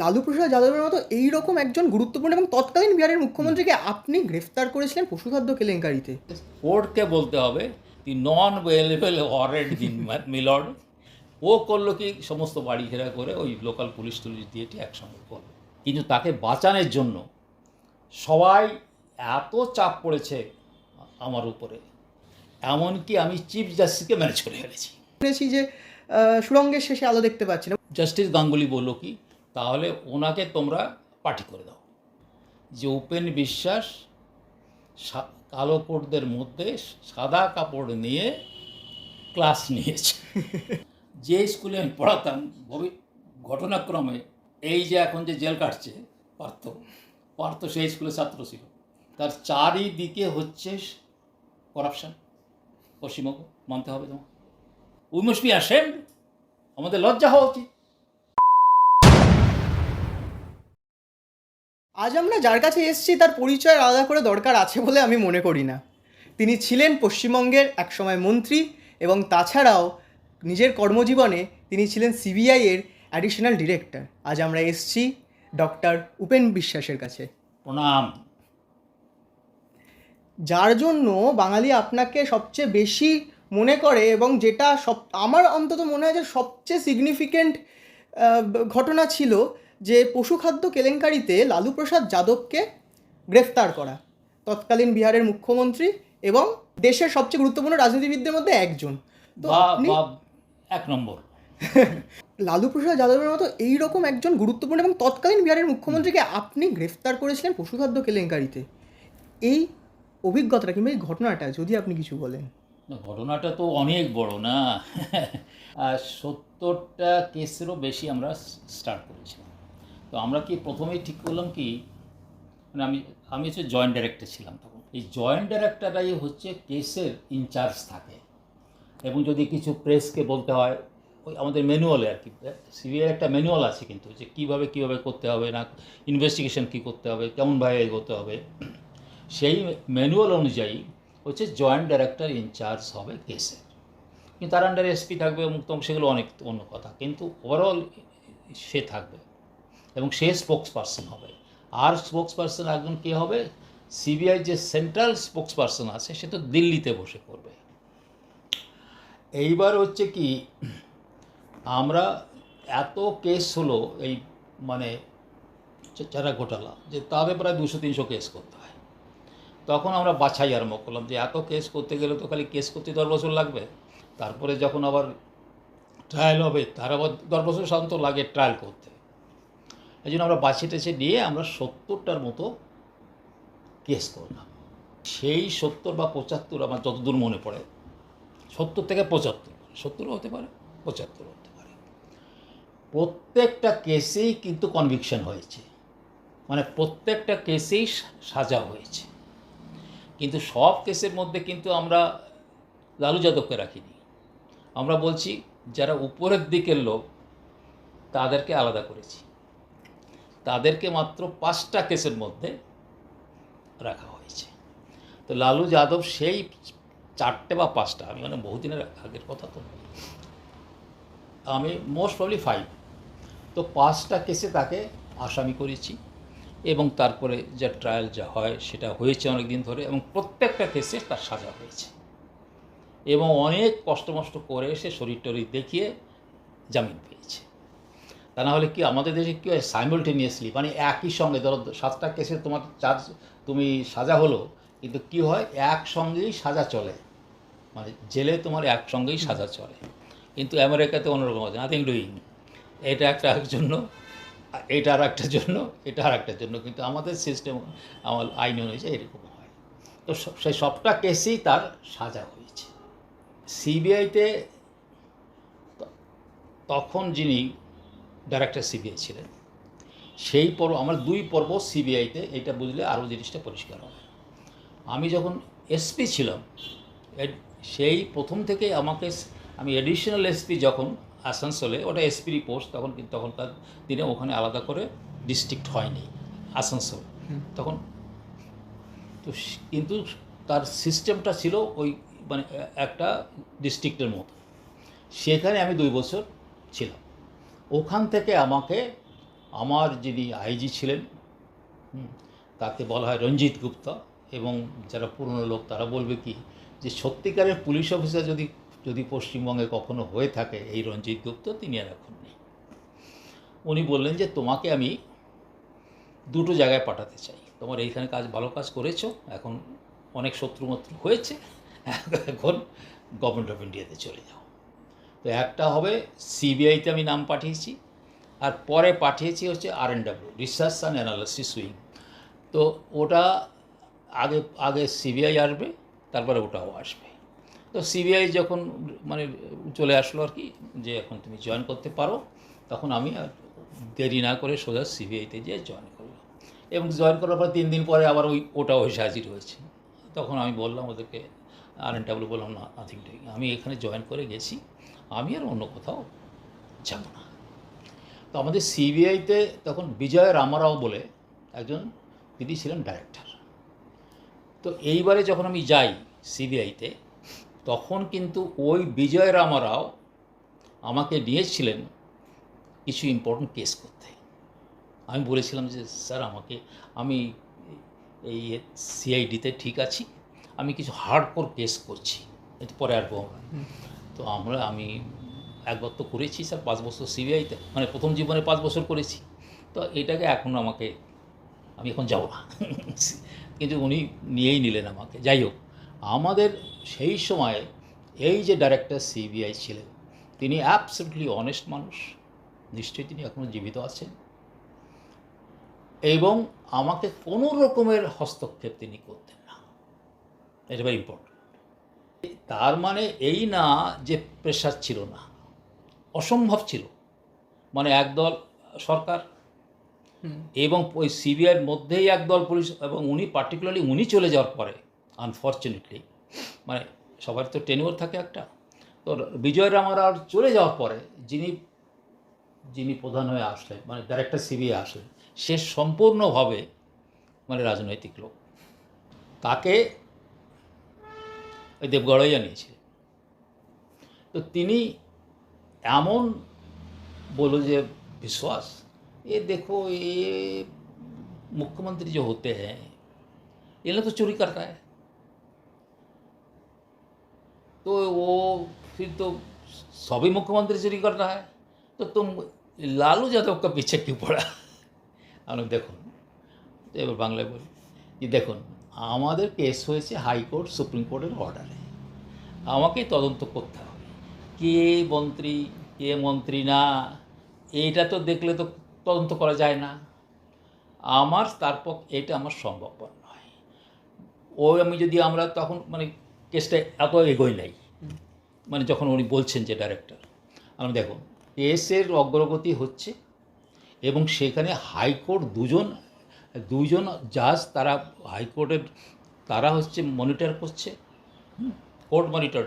লালু প্রসাদ যাদবের মতো এইরকম একজন গুরুত্বপূর্ণ এবং তৎকালীন বিহারের মুখ্যমন্ত্রীকে আপনি গ্রেফতার করেছিলেন পশুখাদ্য কেলেঙ্কারিতে? কোর্টকে বলতে হবে দি নন ওয়ারেন্ট দিন মিলর্ড ও করল কি? সমস্ত বাড়ি ঘেরা করে ওই লোকাল পুলিশ টুলিশ দিয়ে একসঙ্গে করল। কিন্তু তাকে বাঁচানোর জন্য সবাই এত চাপ পড়েছে আমার উপরে। এমনকি আমি চিফ জাস্টিসকে ম্যানেজ করে ফেলেছি। শুনেছি যে সুরঙ্গের শেষে আলো দেখতে পাচ্ছি না জাস্টিস গাঙ্গুলি বলল কি তাহলে ওনাকে তোমরা পার্টি করে দাও। যে উপেন বিশ্বাস কালো কোটদের মধ্যে সাদা কাপড় নিয়ে ক্লাস নিয়েছে। যে স্কুলে আমি পড়াতাম, ভবি, ঘটনাক্রমে এই যে এখন যে জেল কাটছে, পার্থ পার্থ সেই স্কুলের ছাত্র ছিল। তার চারিদিকে হচ্ছে করাপশন পশ্চিমবঙ্গ, মানতে হবে তোমার উই মাস্ট বি আমাদের লজ্জা হওয়া উচিত। আজ আমরা যার কাছে এসেছি তার পরিচয় আলাদা করে দরকার আছে বলে আমি মনে করি না। তিনি ছিলেন পশ্চিমবঙ্গের একসময় মন্ত্রী এবং তাছাড়াও নিজের কর্মজীবনে তিনি ছিলেন সিবিআই এর অ্যাডিশনাল ডিরেক্টর আজ আমরা এসেছি ডক্টর উপেন বিশ্বাসের কাছে। প্রণাম। যার জন্য বাঙালি আপনাকে সবচেয়ে বেশি মনে করে এবং যেটা সব আমার অন্তত মনে হয় যে সবচেয়ে সিগনিফিকেন্ট ঘটনা ছিল যে পশুখাদ্য কেলেঙ্কারিতে লালু প্রসাদ যাদবকে গ্রেফতার করা। তৎকালীন বিহারের মুখ্যমন্ত্রী এবং দেশের সবচেয়ে গুরুত্বপূর্ণ রাজনীতিবিদদের মধ্যে একজন। তো আপনি এক নম্বর। লালু প্রসাদ যাদবের মতো এইরকম একজন গুরুত্বপূর্ণ এবং তৎকালীন বিহারের মুখ্যমন্ত্রীকে আপনি গ্রেফতার করেছিলেন পশুখাদ্য কেলেঙ্কারিতে। এই অভিজ্ঞতাটা কিংবা এই ঘটনাটা যদি আপনি কিছু বলেন। ঘটনাটা তো অনেক বড় না। আর সত্তরটা কেসেরও বেশি আমরা স্টার্ট করেছিলাম। তো আমরা কি প্রথমেই ঠিক করলাম কি মানে আমি আমি হচ্ছে জয়েন্ট ডাইরেক্টর ছিলাম তখন। এই জয়েন্ট ডাইরেক্টররাই হচ্ছে কেসের ইনচার্জ থাকে। এবং যদি কিছু প্রেসকে বলতে হয়, ওই আমাদের ম্যানুয়ালে আর কি সিবিআই একটা ম্যানুয়াল আছে কিন্তু, যে কীভাবে কীভাবে করতে হবে, না ইনভেস্টিগেশন কী করতে হবে কেমনভাবে এগোতে হবে, সেই ম্যানুয়াল অনুযায়ী হচ্ছে জয়েন্ট ডাইরেক্টর ইনচার্জ হবে কেসের কিন্তু তার আন্ডারে এসপি থাকবে মুক্তম সেগুলো অনেক অন্য কথা। কিন্তু ওভারঅল সে থাকবে। এবং সে স্পোক্স পার্সন হবে। আর স্পোক্স পার্সন একজন কে হবে? সিবিআই যে সেন্ট্রাল স্পোক্স পার্সন আছে, সে তো দিল্লিতে বসে করবে। এইবার হচ্ছে কি, আমরা এত কেস হলো এই মানে চারা ঘোটালা যে তাদের প্রায় দুশো তিনশো কেস করতে হয়। তখন আমরা বাছাই আরম্ভ করলাম যে এত কেস করতে গেলে তো খালি কেস করতে দশ বছর লাগবে। তারপরে যখন আবার ট্রায়াল হবে, তার আবার দশ বছর সাধারণত লাগে ট্রায়াল করতে। এই জন্য আমরা বাছে টেছে নিয়ে আমরা সত্তরটার মতো কেস করলাম। সেই সত্তর বা পঁচাত্তর আমার যতদূর মনে পড়ে, সত্তর থেকে পঁচাত্তর, সত্তরও হতে পারে পঁচাত্তর হতে পারে। প্রত্যেকটা কেসেই কিন্তু কনভিকশন হয়েছে। মানে প্রত্যেকটা কেসেই সাজা হয়েছে। কিন্তু সব কেসের মধ্যে কিন্তু আমরা লালু যাদবকে রাখিনি। আমরা বলছি, যারা উপরের দিকের লোক, তাদেরকে আলাদা করেছি। তাদেরকে মাত্র পাঁচটা কেসের মধ্যে রাখা হয়েছে। তো লালু যাদব সেই চারটে বা পাঁচটা, আমি মানে বহুদিনের আগের কথা তো আমি মোস্ট প্রবলি ফাইভ তো পাঁচটা কেসে তাকে আসামি করেছি এবং তারপরে যা ট্রায়াল যা হয় সেটা হয়েছে অনেক দিন ধরে এবং প্রত্যেকটা কেসে তার সাজা হয়েছে। এবং অনেক কষ্ট মষ্ট করে সে শরীর টরীর দেখিয়ে জামিন পেয়েছে। তা না হলে কি আমাদের দেশে কী হয় সাইমultaneously মানে একই সঙ্গে, ধরো সাতটা কেসে তোমার চার্জ তুমি সাজা হলো, কিন্তু কি হয়? একসঙ্গেই সাজা চলে। মানে জেলে তোমার একসঙ্গেই সাজা চলে। কিন্তু আমেরিকাতে অন্যরকম আছে। নাথিং ডুইং এটা একটা জন্য, এটা আর একটার জন্য, এটা আর একটার জন্য। কিন্তু আমাদের সিস্টেম আমার আইন অনুযায়ী এরকম হয়। তো সেই সবটা কেসেই তার সাজা হয়েছে। সিবিআইতে তখন যিনি ডাইরেক্টর সিবিআই ছিলেন। সেই পর্ব আমার দুই পর্ব সিবিআইতে এটা বুঝলে আরও জিনিসটা পরিষ্কার হবে। আমি যখন এসপি ছিলাম সেই প্রথম থেকে আমাকে আমি এডিশনাল এসপি যখন আসানসোলে ওটা এসপির পোস্ট তখন কিন্তু তখনকার দিনে ওখানে আলাদা করে ডিস্ট্রিক্ট হয়নি আসানসোল। তখন তো কিন্তু তার সিস্টেমটা ছিল ওই মানে একটা ডিস্ট্রিক্টের মতো। সেখানে আমি দুই বছর ছিলাম। ওখান থেকে আমাকে, আমার যিনি আইজি ছিলেন তাকে বলা হয় রঞ্জিত গুপ্তা এবং যারা পুরনো লোক তারা বলবে কি যে সত্যিকারের পুলিশ অফিসার যদি যদি পশ্চিমবঙ্গে কখনো হয়ে থাকে এই রঞ্জিত গুপ্ত, তিনি আর এখন নেই। উনি বললেন যে তোমাকে আমি দুটো জায়গায় পাঠাতে চাই। তোমার এইখানে কাজ, ভালো কাজ করেছ, এখন অনেক শত্রুমত্র হয়েছে, এখন গভর্নমেন্ট অফ ইন্ডিয়াতে চলে যাও। তো একটা হবে সিবিআইতে আমি নাম পাঠিয়েছি, আর পরে পাঠিয়েছি হচ্ছে R and W research and analysis wing তো ওটা আগে আগে সিবিআই আসবে, তারপরে ওটাও আসবে। তো সিবিআই যখন মানে চলে আসলো আর কি, যে এখন তুমি জয়েন করতে পারো, তখন আমি আর দেরি না করে সোজা সিবিআইতে যেয়ে জয়েন করলাম। এবং জয়েন করার পর তিন দিন পরে আবার ওই, ওটাও এসে হাজির হয়েছে। তখন আমি বললাম ওদেরকে আর এন ডাব্লিউ বললাম, না নাথিং আমি এখানে জয়েন করে গেছি। আমি আর অন্য কোথাও যাব না। তো আমাদের সিবিআইতে তখন বিজয় রামারাও বলে একজন, তিনি ছিলেন ডাইরেক্টর তো এইবারে যখন আমি যাই সিবিআইতে তখন কিন্তু ওই বিজয় রামারাও আমাকে নিয়েছিলেন কিছু ইম্পর্টেন্ট কেস করতে। আমি বলেছিলাম যে, স্যার, আমাকে, আমি এই সিআইডিতে ঠিক আছি, আমি কিছু হার্ডকোর কেস করছি পরে আর বলব। তো আমরা, আমি একবার তো করেছি স্যার, পাঁচ বছর সিবিআইতে মানে প্রথম জীবনে পাঁচ বছর করেছি। তো এটাকে এখন আমাকে, আমি এখন যাব না। কিন্তু উনি নিয়েই নিলেন আমাকে। যাই হোক, আমাদের সেই সময়ে এই যে ডাইরেক্টর সিবিআই ছিলেন, তিনি অ্যাবসলিউটলি অনেস্ট মানুষ। নিশ্চয়ই তিনি এখনও জীবিত আছেন। এবং আমাকে কোনো রকমের হস্তক্ষেপ তিনি করতেন না। এটা ভেরি ইম্পর্টেন্ট তার মানে এই না যে প্রেশার ছিল না অসম্ভব ছিল। মানে একদল সরকার এবং ওই সিবিআইয়ের মধ্যেই একদল পুলিশ এবং উনি পার্টিকুলারলি উনি চলে যাওয়ার পরে আনফর্চুনেটলি মানে সবার তো টেনিওর থাকে একটা। তো বিজয় রামারার চলে যাওয়ার পরে যিনি যিনি প্রধান হয়ে আসলেন মানে ডাইরেক্টর সিবিআই আসলেন সে সম্পূর্ণভাবে মানে রাজনৈতিক লোক। তাকে ওই দেবগড়াইয়া নিয়েছিলেন তো তিনি এমন बोलो যে विश्वास ये देखो ये मुख्यमंत्री जो होते हैं ये लोग तो चोरी करता है तो वो फिर तो सभी मुख्यमंत्री चोरी कर रहा है तो तुम लालू यादव का पीछे क्यों पड़ा আমি বললাম, দেখুন তো এবার বাংলায় বলি যে দেখুন আমাদের কেস হয়েছে হাইকোর্ট সুপ্রিম কোর্টের অর্ডারে আমাকেই তদন্ত করতে হবে। কে মন্ত্রী কে মন্ত্রী না, এইটা তো দেখলে তো তদন্ত করা যায় না। আমার তারপর এটা আমার সম্ভবপর নয়। ওই আমি যদি আমরা তখন মানে কেসটা এত এগোই নাই। মানে যখন উনি বলছেন যে ডাইরেক্টর আমি দেখুন কেসের অগ্রগতি হচ্ছে এবং সেখানে হাইকোর্ট দুজন দুজন জাজ তারা হাইকোর্টের তারা হচ্ছে মনিটর করছে কোর্ট মনিটর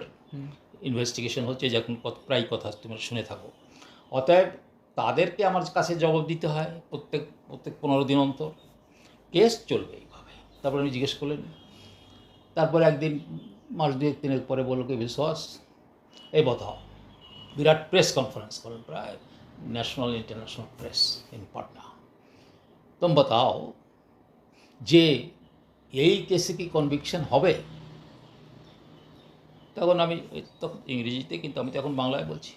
ইনভেস্টিগেশন হচ্ছে যখন কত- প্রায় কথা তোমরা শুনে থাকো অতএব তাদেরকে আমার কাছে জবাব দিতে হয় প্রত্যেক প্রত্যেক পনেরো দিন অন্তর কেস চলবে এইভাবে তারপরে উনি জিজ্ঞেস করলেন তারপরে একদিন মাস দুয়েক দিনের পরে বললো কি বিশ্বাস এই बताओ বিরাট প্রেস কনফারেন্স করেন প্রায় national international press in Patna तुम बताओ যে এই কেসে কি কনভিকশন হবে? তখন আমি তখন ইংরেজিতে কিন্তু আমি তখন বাংলায় বলছি।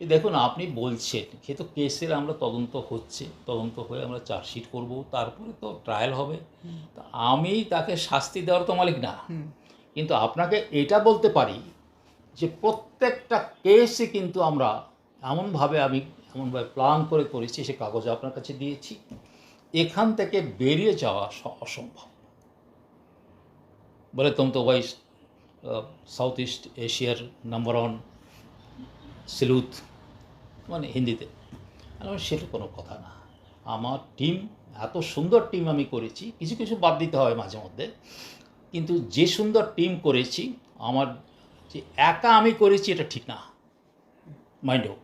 দেখুন আপনি বলছেন সে তো কেসের আমরা তদন্ত হচ্ছে তদন্ত হয়ে আমরা চার্জশিট করব তারপরে তো ট্রায়াল হবে। তা আমি তাকে শাস্তি দেওয়ার তো মালিক না। কিন্তু আপনাকে এটা বলতে পারি যে প্রত্যেকটা কেসে কিন্তু আমরা এমনভাবে আমি এমনভাবে প্ল্যান করে করেছি সে কাগজ আপনার কাছে দিয়েছি। এখান থেকে বেরিয়ে যাওয়া অসম্ভব। বলে তুম তো ভাই সাউথ ইস্ট এশিয়ার নাম্বার ওয়ান সিলুথ মানে হিন্দিতে। আমি সেটা কোনো কথা না। আমার টিম এত সুন্দর টিম আমি করেছি, কিছু কিছু বাদ দিতে হয় মাঝে মধ্যে। কিন্তু যে সুন্দর টিম করেছি, আমার যে একা আমি করেছি, এটা ঠিক না। মাইন্ডও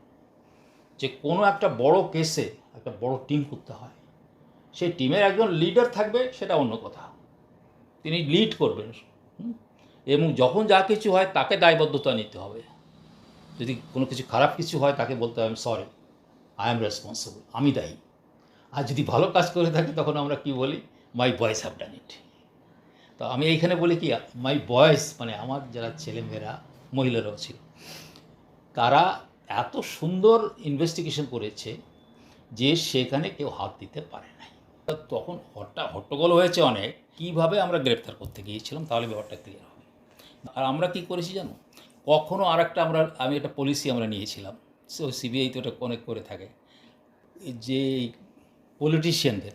যে কোনো একটা বড় কেসে একটা বড় টিম করতে হয়। সেই টিমের একজন লিডার থাকবে, সেটা অন্য কথা। তিনি লিড করবেন। এবং যখন যা কিছু হয়, তাকে দায়বদ্ধতা নিতে হবে। যদি কোনো কিছু খারাপ কিছু হয়, তাকে বলতে হবে সরি আই এম রেসপন্সিবল আমি দায়ী। আর যদি ভালো কাজ করে থাকে, তখন আমরা কি বলি মাই বয়েস হ্যাভ ডান ইট তো আমি এইখানে বলি কি মাই বয়েস মানে আমার যারা ছেলেমেয়েরা, মহিলারাও ছিল, তারা এত সুন্দর ইনভেস্টিগেশন করেছে যে সেখানে কেউ হাত দিতে পারে নাই। তখন হট্টা হট্টগোল হয়েছে অনেক। কীভাবে আমরা গ্রেপ্তার করতে গিয়েছিলাম তাহলে ব্যাপারটা ক্লিয়ার হবে। আর আমরা কি করেছি জানো? কখনো আর একটা আমরা আমি একটা পলিসি আমরা নিয়েছিলাম। সো সিবিআই তো এটা অনেক করে থাকে। যে পলিটিশিয়ানদের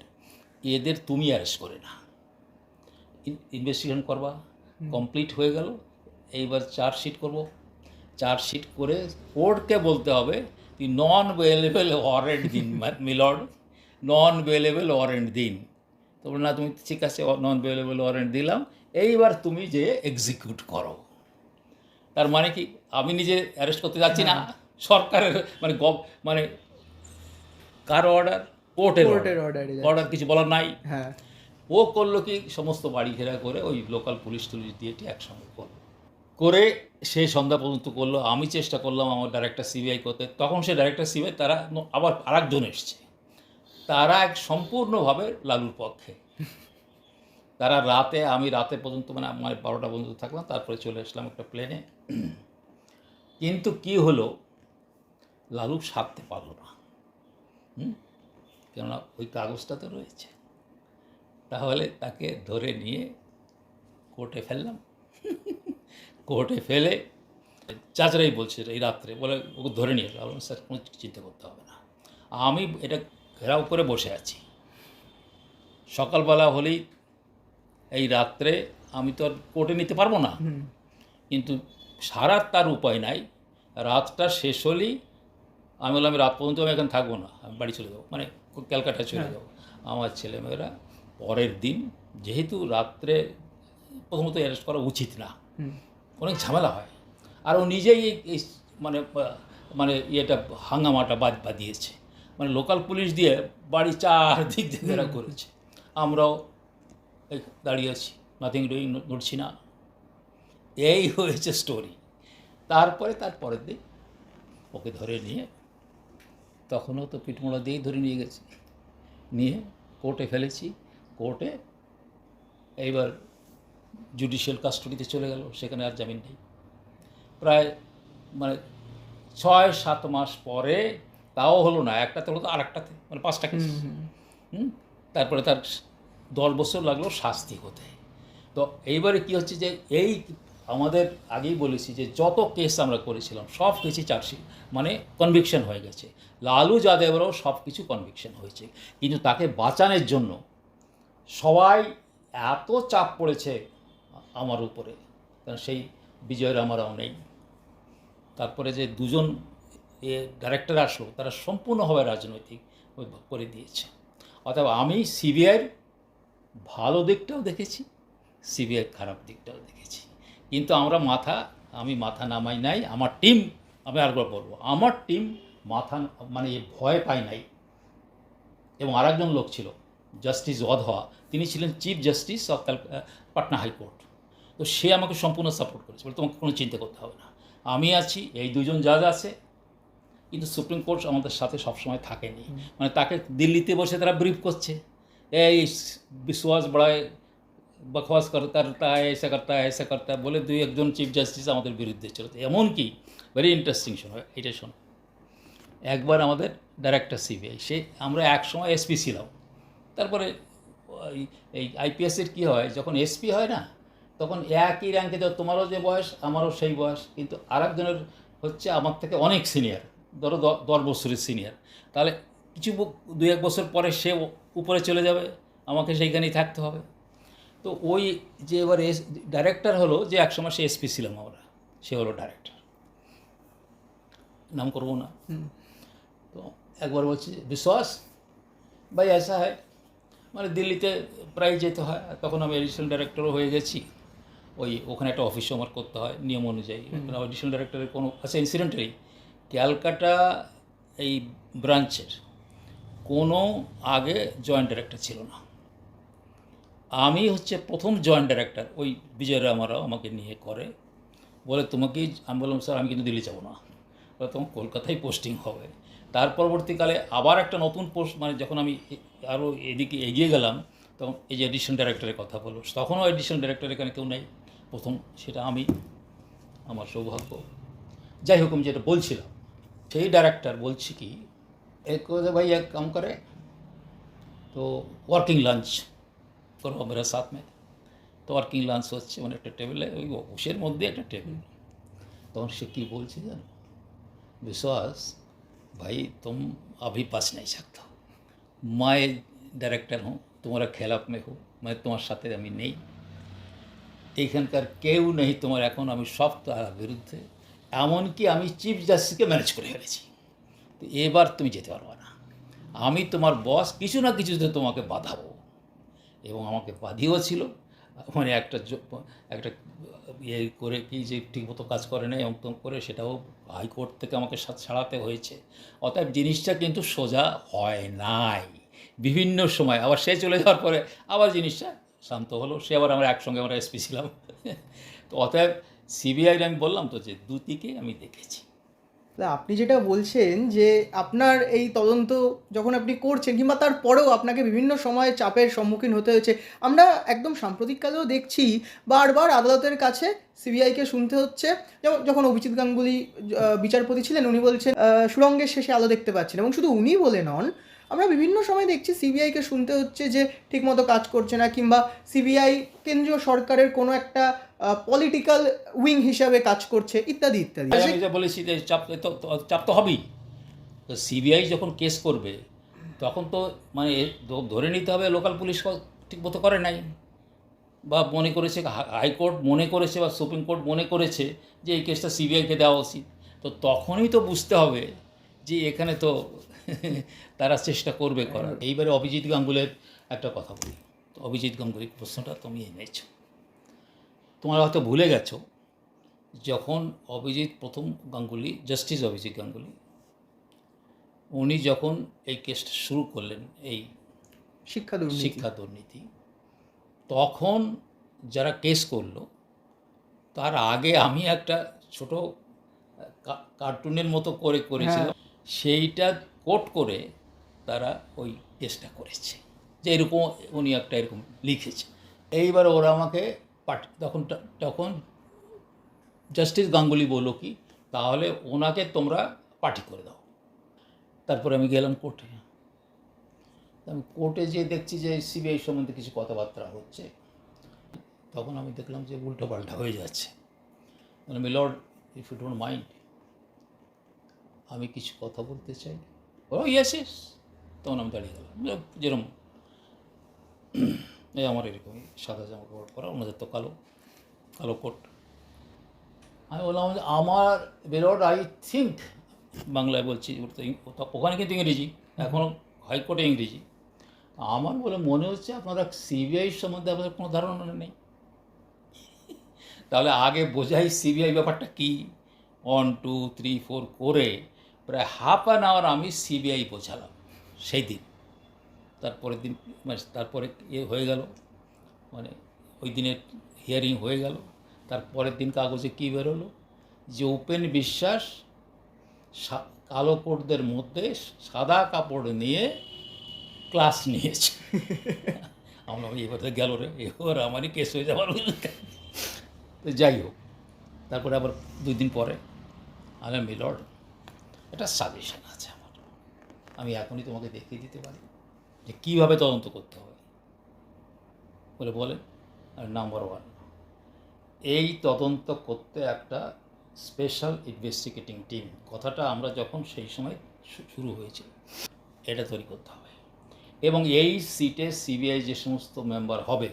এদের তুমি অ্যারেস্ট করে না। ইনভেস্টিগেশন করবা। কমপ্লিট হয়ে গেল। এইবার চার্জশিট করব। চার্জশিট করে কোর্টকে বলতে হবে নন বেলেবল ওয়ারেন্ট দিন মিলর্ড নন বেলেবল ওয়ারেন্ট দিন তো না তুমি ঠিক আছে নন বেলেবল ওয়ারেন্ট দিলাম। এইবার তুমি যে এক্সিকিউট করো। তার মানে কি আমি নিজে অ্যারেস্ট করতে যাচ্ছি না। সরকারের মানে গভ মানে কার অর্ডার কোর্টের অর্ডার কিছু বলার নাই। হ্যাঁ। ও করল কি সমস্ত বাড়ি ঘেরা করে ওই লোকাল পুলিশ টুলিশ দিয়ে টিয়ে একসঙ্গে করল। করে সে সন্ধ্যা পর্যন্ত করল। আমি চেষ্টা করলাম আমার ডাইরেক্টর সিবিআই করতে। তখন সে ডাইরেক্টর সিবিআই তারা আবার আরেকজন এসছে। তারা এক সম্পূর্ণভাবে লালুর পক্ষে। তারা রাতে, আমি রাতে পর্যন্ত মানে আমার বারোটা পর্যন্ত থাকলাম, তারপরে চলে আসলাম একটা প্লেনে কিন্তু কি হলো? লালু সারতে পারল না। কেননা ওই কাগজটা তো রয়েছে। তাহলে তাকে ধরে নিয়ে কোর্টে ফেললাম। কোর্টে ফেলে চাচরাই বলছে এই রাত্রে, বলে ওকে ধরে নিয়ে স্যার, কোনো চিন্তা করতে হবে না। আমি এটা ঘেরাও করে বসে আছি। সকালবেলা হলেই এই রাত্রে আমি তো আর কোর্টে নিতে পারব না। কিন্তু সারার তার উপায় নাই। রাতটা শেষ হলেই আমি বললাম আমি রাত পর্যন্ত আমি এখানে থাকব না। আমি বাড়ি চলে যাব। মানে ক্যালকাটা চলে যাব। আমার ছেলেমেয়েরা পরের দিন যেহেতু রাত্রে প্রথমত অ্যারেস্ট করা উচিত না অনেক ঝামেলা হয়। আর ও নিজেই এই মানে মানে ইয়েটা হাঙ্গামাটা বাদ বাদিয়েছে মানে লোকাল পুলিশ দিয়ে বাড়ি চারদিক দিয়ে ঘেরা করেছে। আমরাও দাঁড়িয়ে আছি নাথিং ডুইং নড়ছি না। এই হয়েছে স্টোরি তারপরে তার পরের দিন ওকে ধরে নিয়ে তখনও তো পিঠমোড়া দিয়েই ধরে নিয়ে গেছি। নিয়ে কোর্টে ফেলেছি। কোর্টে এইবার জুডিশিয়াল কাস্টডিতে চলে গেল সেখানে আর জামিন নেই। প্রায় মানে ছয় সাত মাস পরে তাও হলো না একটাতে হলো তো আর একটাতে মানে পাঁচটা কেস হুম তারপরে তার দশ বছর লাগল শাস্তি হতে। তো এইবারে কি হচ্ছে যে এই আমাদের আগেই বলেছি যে যত কেস আমরা করেছিলাম সব কিছু চার্জশিট মানে কনভিকশন হয়ে গেছে। লালু যাদবেরও সব কিছু কনভিকশন হয়েছে। কিন্তু তাকে বাঁচানোর জন্য সবাই এত চাপ পড়েছে আমার উপরে। কারণ সেই বিজয়ের আমারও নেই। তারপরে যে দুজন এ ডাইরেক্টর আসলো, তারা সম্পূর্ণভাবে রাজনৈতিক করে দিয়েছে। অতএব আমি সিবিআইয়ের ভালো দিকটাও দেখেছি সিবিআইয়ের খারাপ দিকটাও দেখেছি। কিন্তু আমরা মাথা, আমি মাথা নামাই নাই, আমার টিম আমি আরেকবার বলব, আমার টিম মাথা মানে ভয় পায় নাই। এবং আরেকজন লোক ছিল জাস্টিস ওয়াধওয়া তিনি ছিলেন chief justice of Patna high court তো সে আমাকে সম্পূর্ণ সাপোর্ট করেছে, বলে তোমাকে কোনো চিন্তা করতে হবে না। আমি আছি, এই দুজন জাজ আছে কিন্তু সুপ্রিম কোর্ট আমাদের সাথে সবসময় থাকেনি। মানে তাকে দিল্লিতে বসে তারা ব্রিফ করছে। এই বিশ্বাস বড়ায় বকবাস করতা হয় এসা করতা হয় এসা করতা বলে দুই একজন চিফ জাস্টিস আমাদের বিরুদ্ধে চলতে এমনকি ভেরি ইন্টারেস্টিং শোনো এটা শোনো। একবার আমাদের ডাইরেক্টর সিবিআই সে আমরা এক সময় এসপি ছিলাম। তারপরে এই আইপিএসের কি হয়, যখন এসপি হয় না, তখন একই র্যাঙ্কে তোমারও যে বয়স, আমারও সেই বয়স। কিন্তু আর একজনের হচ্ছে আমার থেকে অনেক সিনিয়র ধরো দশ বছরের সিনিয়র তাহলে কিছু দু এক বছর পরে সে উপরে চলে যাবে আমাকে সেইখানেই থাকতে হবে। তো ওই যে এবার এস ডাইরেক্টর হলো যে একসময় সে এসপি ছিলাম আমরা সে হলো ডাইরেক্টর নাম করব না। তো একবার বলছি বিশ্বাস ভাই এসা হয় মানে দিল্লিতে প্রায় যেতে হয়। তখন আমি এডিশনাল ডাইরেক্টরও হয়ে গেছি। ওই ওখানে একটা অফিস আমার করতে হয় নিয়ম অনুযায়ী। অ্যাডিশনাল ডাইরেক্টরের কোনো আচ্ছা আছে ইনসিডেন্টেরই ক্যালকাটা এই ব্রাঞ্চের কোনো আগে জয়েন্ট ডাইরেক্টর ছিল না। আমি হচ্ছে প্রথম জয়েন্ট ডাইরেক্টর, ওই বিজয় রামারাও আমাকে নিয়ে করে। বলে তোমাকে আমি বললাম, স্যার, আমি কিন্তু দিল্লি যাব না। বলে, তোমার কলকাতায় পোস্টিং হবে। তার পরবর্তীকালে আবার একটা নতুন পোস্ট মানে যখন আমি আরও এদিকে এগিয়ে গেলাম, তখন এই যে এডিশন ডাইরেক্টরের কথা বলো তখনও এডিশন ডাইরেক্টর এখানে কেউ নেই। প্রথম সেটা আমি, আমার সৌভাগ্য। যাই হোক, আমি যেটা বলছিলাম সেই ডাইরেক্টর বলছি কি এক ভাই এক কাম করে তো ওয়ার্কিং লাঞ্চ করো মেরা সাথ মে তো ওয়ার্কিং লাঞ্চ হচ্ছে মানে একটা টেবিলে ওই অফিসের মধ্যে একটা টেবিল তখন সে কী বলছে জানো विश्वास भाई तुम अभी बच नहीं सकते हो मैं डायरेक्टर हूँ तुम्हारा খেলাপ में हूँ मैं তোমার সাথে আমি নেই এইখানকার কেউ নেই তোমার এখন আমি সব তার বিরুদ্ধে এমনকি আমি চিফ জাস্টিসকে ম্যানেজ করে ফেলেছি। তো এবার তুমি যেতে পারবে না। আমি তোমার বস কিছু না কিছুতে তোমাকে বাঁধাবো। এবং আমাকে বাধিও ছিল। মানে একটা একটা ইয়ে করে কি যে ঠিকমতো কাজ করে নাই অঙ্কন করে সেটাও হাইকোর্ট থেকে আমাকে ছাড়াতে হয়েছে। অতএব জিনিসটা কিন্তু সোজা হয় নাই। বিভিন্ন সময় আবার সে চলে যাওয়ার পরে আবার জিনিসটা শান্ত হলো। সে আবার আমরা একসঙ্গে আমরা এসপি ছিলাম। তো অতএব সিবিআইয়ের আমি বললাম তো যে দুদিকে আমি দেখেছি। আপনি যেটা বলছেন যে আপনার এই তদন্ত যখন আপনি করছেন কিংবা তারপরেও আপনাকে বিভিন্ন সময় চাপের সম্মুখীন হতে হয়েছে, আমরা একদম সাম্প্রতিককালেও দেখছি বারবার আদালতের কাছে সিবিআইকে শুনতে হচ্ছে। যেমন যখন অভিজিৎ গাঙ্গুলি বিচারপতি ছিলেন, উনি বলছেন সুরঙ্গের শেষে আলো দেখতে পাচ্ছেন এবং শুধু উনি বলে নন, আমরা বিভিন্ন সময় দেখছি সিবিআইকে শুনতে হচ্ছে যে ঠিকমতো কাজ করছে না কিংবা সিবিআই কেন্দ্রীয় সরকারের কোনো একটা পলিটিক্যাল উইং হিসাবে কাজ করছে, ইত্যাদি ইত্যাদি। আমি যে বলেছি যে চাপ তো চাপ তো হবেই। তো সিবিআই যখন কেস করবে, তখন তো মানে ধরে নিতে হবে লোকাল পুলিশ ঠিক মতো করে নাই। বা মনে করেছে হাইকোর্ট মনে করেছে বা সুপ্রিম কোর্ট মনে করেছে যে এই কেসটা সিবিআইকে দেওয়া উচিত। তো তখনই তো বুঝতে হবে যে এখানে তো তারা চেষ্টা করবে করার। এইবারে অভিজিৎ গাঙ্গুলের একটা কথা বলি। অভিজিৎ গাঙ্গুলির প্রশ্নটা তুমি এনেছো। তোমরা হয়তো ভুলে গেছো যখন অভিজিৎ প্রথম গাঙ্গুলি জাস্টিস অভিজিৎ গাঙ্গুলি উনি যখন এই কেসটা শুরু করলেন এই শিক্ষা শিক্ষা দুর্নীতি তখন যারা কেস করল তার আগে আমি একটা ছোট কার্টুনের মতো করে করেছিলাম সেইটা কোট করে তারা ওই কেসটা করেছে। যে এরকম উনি একটা এরকম লিখেছে। এইবার ওরা আমাকে পাঠ তখন তখন জাস্টিস গাঙ্গুলি বলল কি, তাহলে ওনাকে তোমরা পার্টি করে দাও। তারপরে আমি গেলাম কোর্টে আমি কোর্টে যেয়ে দেখছি যে সিবিআই সম্বন্ধে কিছু কথাবার্তা হচ্ছে। তখন আমি দেখলাম যে উল্টো পাল্টা হয়ে যাচ্ছে। মানে milord if you don't mind আমি কিছু কথা বলতে চাই। ও ইয়েস ইয়েস তখন আমি দাঁড়িয়ে গেলাম। যেরকম এই আমার এরকমই সাদা জামা কাপড় পরা ওনাদের তো কালো কালো কোট। আমি বললাম যে আমার বেরোড আই থিঙ্ক বাংলায় বলছি ওখানে কিন্তু ইংরেজি এখনও হাইকোর্টে ইংরেজি। আমার বলে, মনে হচ্ছে আপনারা সিবিআই সম্বন্ধে আপনাদের কোনো ধারণা নেই। তাহলে আগে বোঝাই সিবিআই ব্যাপারটা কি? ওয়ান টু থ্রি ফোর করে প্রায় হাফ অ্যান আওয়ার আমি সিবিআই বোঝালাম, সেই দিন। তারপরের দিন মানে তারপরে ইয়ে হয়ে গেল মানে ওই দিনের হিয়ারিং হয়ে গেল। তারপরের দিন কাগজে কী বেরোলো? যে উপেন বিশ্বাস কালো কোটদের মধ্যে সাদা কাপড় নিয়ে ক্লাস নিয়েছে। আমরা এবার তো গেল রে, এবার আমারই কেস হয়ে যাওয়ার তো যাই হোক, তারপরে আবার দুই দিন পরে আমি মিলর্ড একটা সাজেশন আছে আমার। আমি এখনই তোমাকে দেখিয়ে দিতে পারি। যে কীভাবে তদন্ত করতে হবে? বলে বলে। নাম্বার ওয়ান এই তদন্ত করতে একটা স্পেশাল ইনভেস্টিগেটিং টিম কথাটা আমরা যখন সেই সময় শুরু হয়েছিল এটা তৈরি করতে হবে। এবং এই সিটে সিবিআই যে সমস্ত মেম্বার হবে,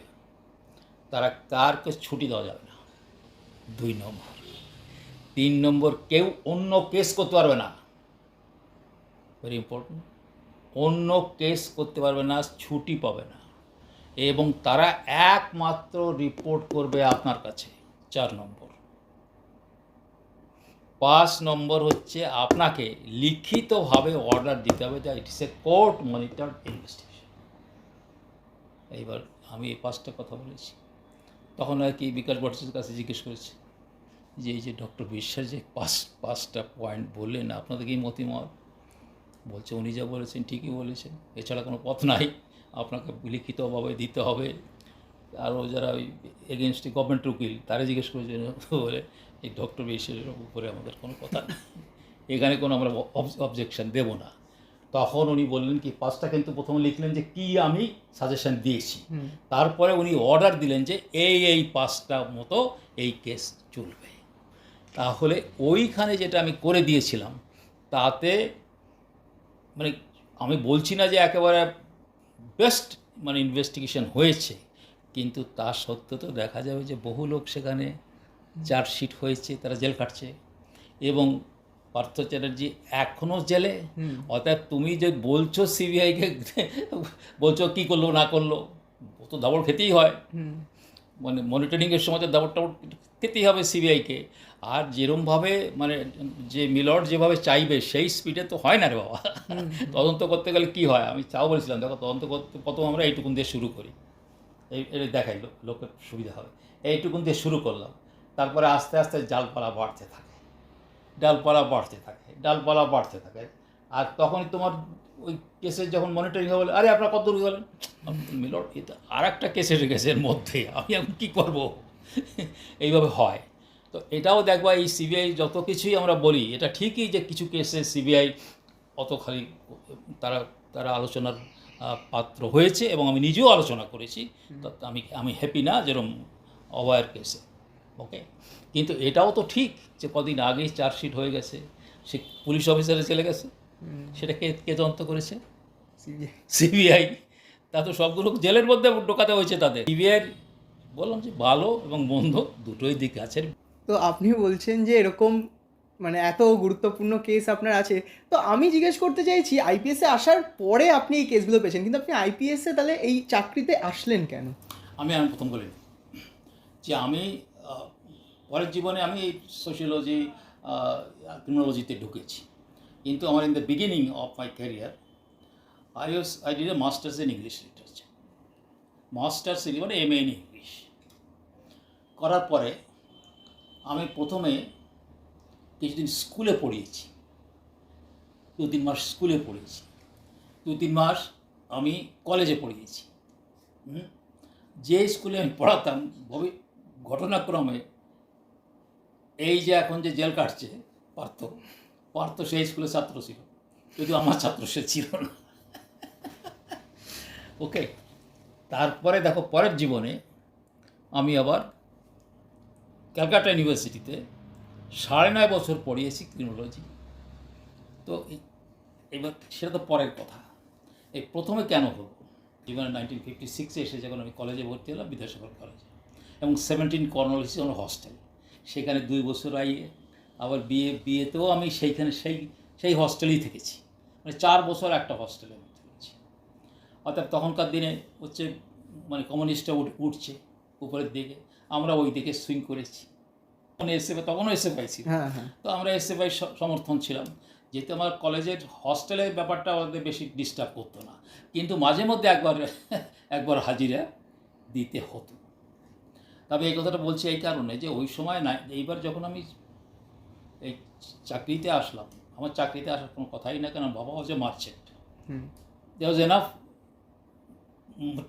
তারা কারকে ছুটি দেওয়া যাবে না। দুই নম্বর, তিন নম্বর কেউ অন্য কেস করতে পারবে না। ভেরি ইম্পর্টেন্ট অন্য কেস করতে পারবে না, ছুটি পাবে না। এবং তারা একমাত্র রিপোর্ট করবে আপনার কাছে, চার নম্বর। পাঁচ নম্বর হচ্ছে আপনাকে লিখিতভাবে অর্ডার দিতে হবে যে it is a court monitor investigation এইবার আমি এই পাঁচটা কথা বলেছি। তখন আর কি বিকাশ ভট্টাচার্যের কাছে জিজ্ঞেস করেছি যে এই যে ডক্টর বিশ্বাস যে পাঁচ, পাঁচটা পয়েন্ট বললেন, আপনাদের কি মতিমত? বলছে উনি যা বলেছেন ঠিকই বলেছেন। এছাড়া কোনো পথ নাই। আপনাকে লিখিতভাবে দিতে হবে। আরও যারা ওই এগেনস্টে গভর্নমেন্ট উকিল তারা জিজ্ঞেস করেছেন বলে এই ডক্টর বেশের উপরে আমাদের কোনো কথা নেই। এখানে কোনো আমরা অবজেকশন দেব না। তখন উনি বললেন কি পাঁচটা কিন্তু প্রথমে লিখলেন যে কি আমি সাজেশন দিয়েছি? তারপরে উনি অর্ডার দিলেন যে এই এই পাঁচটা মতো এই কেস চলবে। তাহলে ওইখানে যেটা আমি করে দিয়েছিলাম তাতে মানে আমি বলছি না যে একেবারে বেস্ট মানে ইনভেস্টিগেশন হয়েছে কিন্তু তা সত্ত্বেও তো দেখা যাবে যে বহু লোক সেখানে চার্জশিট হয়েছে তারা জেল কাটছে এবং পার্থ চ্যাটার্জি এখনও জেলে। অতএব তুমি যে বলছো সিবিআইকে বলছো কী করল না করল ও তো দাবড় খেতেই হয়। মানে মনিটরিংয়ের সময় তো দাবড় টাবড় খেতেই হবে সিবিআইকে আর যেরমভাবে মানে যে মিলর্ড যেভাবে চাইবে সেই স্পিডে তো হয় না রে বাবা। তদন্ত করতে গেলে কি হয়? আমি চাও বলেছিলাম দেখো তদন্ত করতে প্রথম আমরা এইটুকুন দিয়ে শুরু করি। এই এটা দেখাই লোকের সুবিধা হবে। এইটুকুন দিয়ে শুরু করলাম। তারপরে আস্তে আস্তে জালপালা বাড়তে থাকে। ডালপালা বাড়তে থাকে ডালপালা বাড়তে থাকে। আর তখনই তোমার ওই কেসের যখন মনিটরিং হবে আরে আপনার কত দূর গেলেন? মিলট এটা আর একটা কেস এর মধ্যে আমি এখন কী করব? এইভাবে হয়। তো এটাও দেখবা এই সিবিআই যত কিছুই আমরা বলি এটা ঠিকই যে কিছু কেসে সিবিআই অত খালি তারা তারা আলোচনার পাত্র হয়েছে এবং আমি নিজেও আলোচনা করেছি। আমি আমি হ্যাপি না যেরকম অভয়ের কেসে ওকে কিন্তু এটাও তো ঠিক যে কদিন আগেই চার্জশিট হয়ে গেছে সে পুলিশ অফিসারে চলে গেছে। সেটা কে কে তদন্ত করেছে? সিবিআই। তা তো সবগুলো জেলের মধ্যে ঢোকাতে হয়েছে তাদের। সিবিআই বললাম যে ভালো এবং মন্দ দুটোই দিক আছে। তো আপনি বলছেন যে এরকম মানে এত গুরুত্বপূর্ণ কেস আপনার আছে। তো আমি জিজ্ঞেস করতে চাইছি আইপিএসে আসার পরে আপনি এই কেসগুলো পেয়েছেন কিন্তু আপনি আইপিএসে তাহলে এই চাকরিতে আসলেন কেন? আমি আমি প্রথম বলি যে আমি পরের জীবনে আমি সোশিওলজি ক্রিমিনোলজিতে ঢুকেছি। কিন্তু আমার in the beginning of my career I was I did a master's in English literature master's in মানে এম এ ইন ইংলিশ করার পরে আমি প্রথমে কিছুদিন স্কুলে পড়িয়েছি। দু তিন মাস স্কুলে পড়িয়েছি। দু তিন মাস আমি কলেজে পড়িয়েছি। যে স্কুলে আমি পড়াতাম, ভবি, ঘটনাক্রমে এই যে এখন যে জেল কাটছে, পার্থ পার্থ সেই স্কুলের ছাত্র ছিল। যদিও আমার ছাত্র সে ছিল না। ওকে তারপরে দেখো, পরের জীবনে আমি আবার ক্যালকাটা ইউনিভার্সিটিতে সাড়ে নয় বছর পড়িয়েছি ক্রিমিনোলজি তো এবার সেটা তো পরের কথা। এই প্রথমে কেন হলো? জীবনে নাইনটিন ফিফটি সিক্সে এসে যখন আমি কলেজে ভর্তি হলাম বিদ্যাসাগর কলেজে এবং সেভেন্টিন কর্নালিসি আমার হস্টেল সেখানে দুই বছর আইয়ে আবার বিয়ে বিয়েতেও আমি সেইখানে সেই সেই হস্টেলেই থেকেছি। মানে চার বছর একটা হস্টেলের মধ্যে থেকেছি অর্থাৎ তখনকার দিনে হচ্ছে মানে কমিউনিস্টটা উঠ- উঠছে উপরের দিকে। আমরা ওই দিকে সুইং করেছি। তখন এসে তখনও এসে পাইছি হ্যাঁ হ্যাঁ। তো আমরা এসএফআই সমর্থন ছিলাম। যেহেতু আমার কলেজের হস্টেলের ব্যাপারটা আমাদের বেশি ডিস্টার্ব করতো না। কিন্তু মাঝে মধ্যে একবার একবার হাজিরা দিতে হতো। তবে এই কথাটা বলছি এই কারণে যে ওই সময় না এইবার যখন আমি এই চাকরিতে আসলাম। আমার চাকরিতে আসার কোনো কথাই না কেন বাবা হচ্ছে merchant hmm. They was enough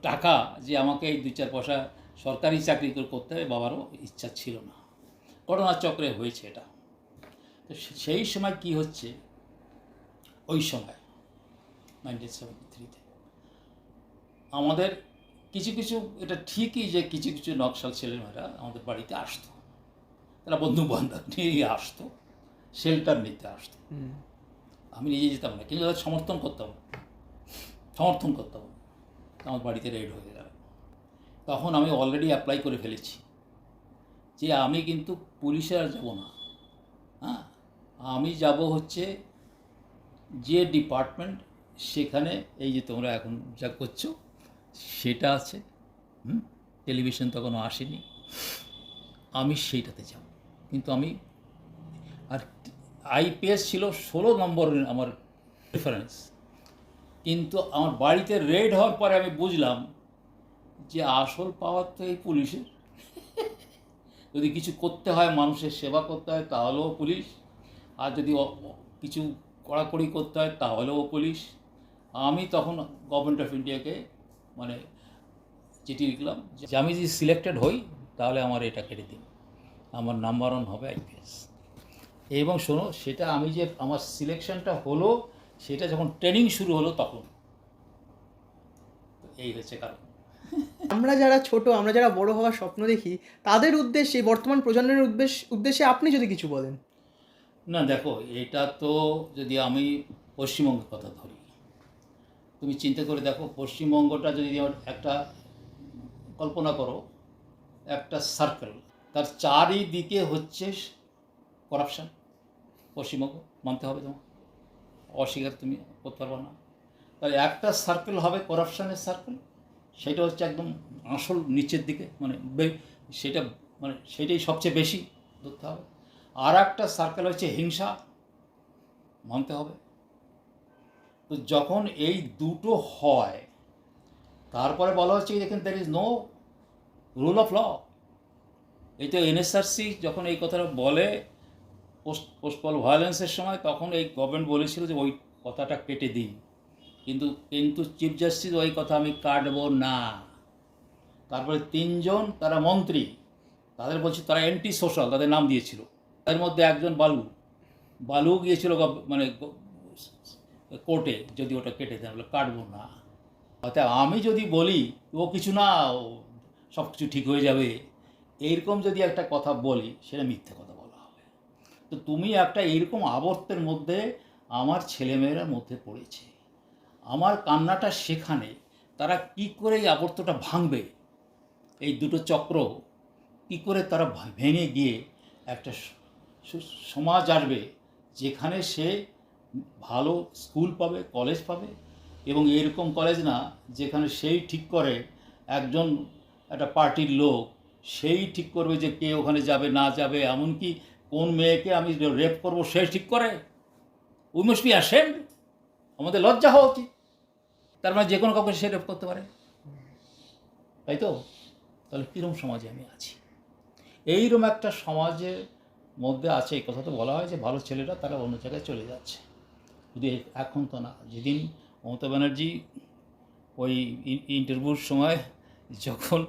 টাকা যে আমাকে এই দুই চার পয়সা সরকারি চাকরি করে করতে হবে বাবারও ইচ্ছা ছিল না। চক্রে হয়েছে এটা। তো সেই সময় কি হচ্ছে? ওই সময় নাইনটিন সেভেন্টি থ্রিতে আমাদের কিছু কিছু এটা ঠিকই যে কিছু কিছু নকশাল ছেলেমেয়েরা আমাদের বাড়িতে আসতো। তারা বন্ধু বান্ধব নিয়ে আসতো শেল্টার নিতে আসতো। আমি নিজে যেতাম না কিন্তু তাদের সমর্থন করতাম। সমর্থন করতাম। আমার বাড়িতে রেড হয়ে গেল। তখন আমি অলরেডি অ্যাপ্লাই করে ফেলেছি যে আমি কিন্তু পুলিশে আর যাব না। হ্যাঁ? আমি যাব হচ্ছে যে ডিপার্টমেন্ট সেখানে এই যে তোমরা এখন যা করছ সেটা আছে। হুম? টেলিভিশন তখনও আসেনি। আমি সেইটাতে যাব। কিন্তু আমি আর আইপিএস ছিল ষোলো নম্বর আমার প্রেফারেন্স কিন্তু আমার বাড়িতে রেড হওয়ার পরে আমি বুঝলাম যে আসল পাওয়ার তো এই পুলিশের। যদি কিছু করতে হয়, মানুষের সেবা করতে হয়, তাহলেও পুলিশ। আর যদি কিছু কড়াকড়ি করতে হয়, তাহলেও পুলিশ। আমি তখন গভর্নমেন্ট অফ ইন্ডিয়াকে মানে চিঠি লিখলাম যে আমি যদি সিলেক্টেড হই, তাহলে আমার এটা কেটে দিন। আমার নাম্বার ওয়ান হবে আইপিএস এবং শোনো সেটা আমি যে আমার সিলেকশনটা হলো সেটা যখন ট্রেনিং শুরু হলো তখন। এই হচ্ছে কারণ। আমরা যারা ছোট আমরা যারা বড় হওয়ার স্বপ্ন দেখি তাদের উদ্দেশ্যে বর্তমান প্রজন্মের উদ্দেশ্য উদ্দেশ্যে আপনি যদি কিছু বলেন। না দেখো এটা তো যদি আমি পশ্চিমবঙ্গের কথা ধরি তুমি চিন্তা করে দেখো পশ্চিমবঙ্গটা যদি আমার একটা কল্পনা করো একটা সার্কেল তার চারিদিকে হচ্ছে করাপশান পশ্চিমবঙ্গ, মানতে হবে তোমার অস্বীকার তুমি করতে পারবে না। তাহলে একটা সার্কেল হবে করাপশানের সার্কেল সেটা হচ্ছে একদম আসল নিচের দিকে মানে সেটা মানে সেটাই সবচেয়ে বেশি ধরতে হবে। আর একটা সার্কেল হচ্ছে হিংসা, মানতে হবে। তো যখন এই দুটো হয়, তারপরে বলা হচ্ছে দেখেন there is no rule of law এই তো এনএসআরসি যখন এই কথাটা বলে পোস্ট পোস্টপল ভায়োলেন্সের সময় তখন এই গভর্নমেন্ট বলেছিল যে ওই কথাটা কেটে দিন। কিন্তু কিন্তু চিফ জাস্টিস ওই কথা আমি কাটবো না। তারপরে তিনজন তারা মন্ত্রী, তাদের বলছে তারা অ্যান্টি সোশ্যাল তাদের নাম দিয়েছিল। তাদের মধ্যে একজন বালু বালু গিয়েছিল মানে কোর্টে যদি ওটা কেটে দেন, বলে কাটবো না। অর্থাৎ আমি যদি বলি, ও কিছু না সব কিছু ঠিক হয়ে যাবে। এইরকম যদি একটা কথা বলি, সেটা মিথ্যে কথা বলা হবে। তো তুমি একটা এইরকম আবর্তের মধ্যে আমার ছেলেমেয়েরা মধ্যে পড়েছে। আমার কান্নাটা সেখানে, তারা কি করে এই আবর্তটা ভাঙবে? এই দুটো চক্র কি করে তারা ভেঙে গিয়ে একটা সমাজ আসবে, যেখানে সে ভালো স্কুল পাবে, কলেজ পাবে এবং এরকম কলেজ না, যেখানে সেই ঠিক করে একজন একটা পার্টির লোক সেই ঠিক করবে যে কে ওখানে যাবে, না যাবে, এমনকি কোন মেয়েকে আমি রেপ করব সে ঠিক করে? উই মাস্ট বি অ্যাসেন্ড আমাদের লজ্জা হওয়া উচিত। তার মানে যে কোনো কাউকে সে রেপ করতে পারে। তাই তো? তাহলে কীরকম সমাজে আমি আছি? এইরকম একটা সমাজের মধ্যে আছে, এই কথা তো বলা হয় যে ভালো ছেলেরা তারা অন্য জায়গায় চলে যাচ্ছে। যদি এখন তো না, যেদিন মমতা ব্যানার্জি ওই ইন্টারভিউর সময় যখন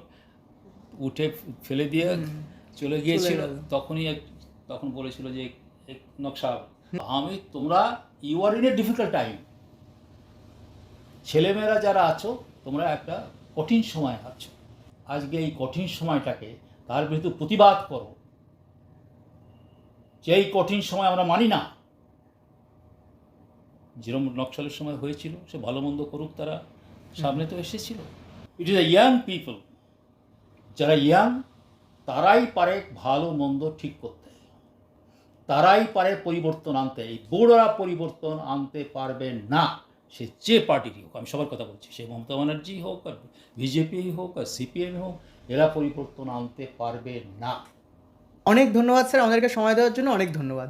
উঠে ফেলে দিয়ে চলে গিয়েছিল তখনই এক তখন বলেছিল যে এক নকশা আমি তোমরা you are in a difficult time ছেলেমেয়েরা যারা আছো তোমরা একটা কঠিন সময় আছো। আজকে এই কঠিন সময়টাকে তার বিরুদ্ধে প্রতিবাদ করো। যে এই কঠিন সময় আমরা মানি না যেরকম নকশালের সময় হয়েছিল সে ভালো মন্দ করুক তারা সামনে তো এসেছিল। It is a young people যারা ইয়াং, তারাই পারে ভালো, মন্দ ঠিক করতে। তারাই পারে পরিবর্তন আনতে। এই বড়রা পরিবর্তন আনতে পারবে না। সে যে পার্টিরই হোক, আমি সবার কথা বলছি, সে মমতা ব্যানার্জি হোক আর বিজেপি হোক আর সিপিএম হোক, এরা পরিবর্তন আনতে পারবে না। অনেক ধন্যবাদ, স্যার। আমাদেরকে সময় দেওয়ার জন্য অনেক ধন্যবাদ।